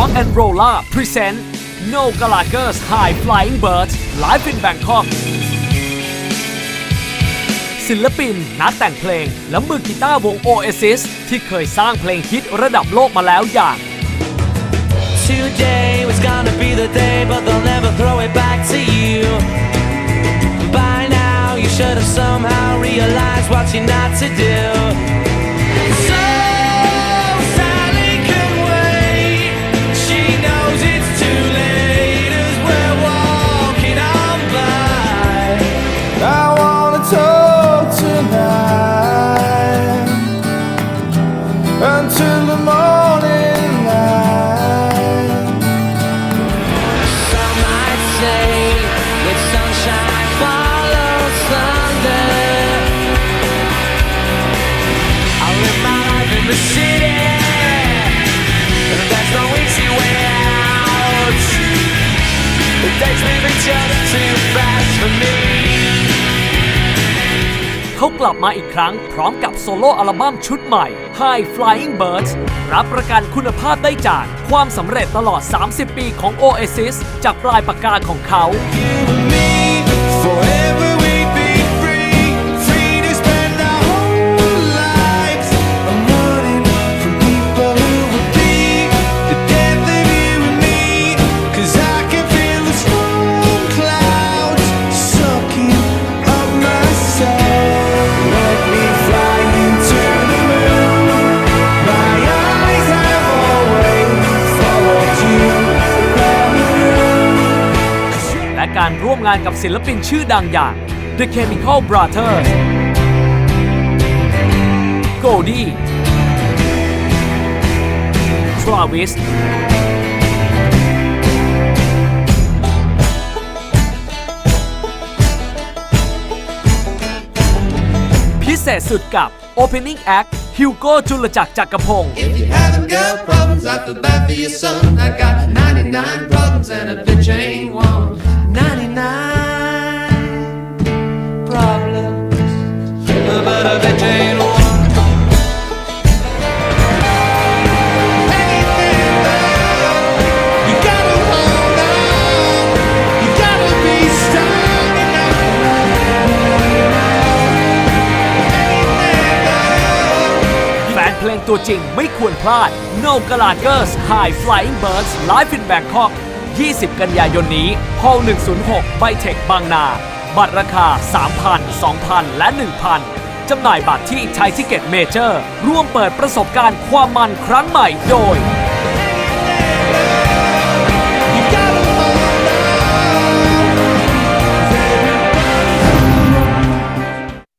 Rock and Roller Present No Gallagher's High Flying Birds Live in Bangkok ศิลปิน นักแต่งเพลงและมือกีตาร์วง Oasis ที่เคยสร้างเพลงฮิตระดับโลกมาแล้วอย่าง Today was gonna be the day but they'll never throw it back to you By now you should have somehow realized what you're not to do เขากลับมาอีกครั้ง พร้อมกับโซโล่อัลบั้มชุดใหม่ High Flying Birds รับประกันคุณภาพได้จาก ความสำเร็จตลอด 30 ปีของ Oasis จากปลายปากกาของเขา you and me มงานกับศิลปินชื่อดังอย่าง The Chemical Brothers Goldie Travis พิเศษสุดกับ Opening Act ฮิวโก้จุลจักรจักรพงศ์แฟนเพลงตัวจริงไม่ควรพลาด No g a l a g e r s High Flying Birds Live in Bangkok 20 กันยายนนี้ Hall 106 b y t e c h บางนา บัตรราคา 3,000 2,000 และ 1,000จำหน่ายบัตรที่ชทยทิเก็ตเมเจอร์ ร่วมเปิดประสบการณ์ความมันครั้งใหม่โดย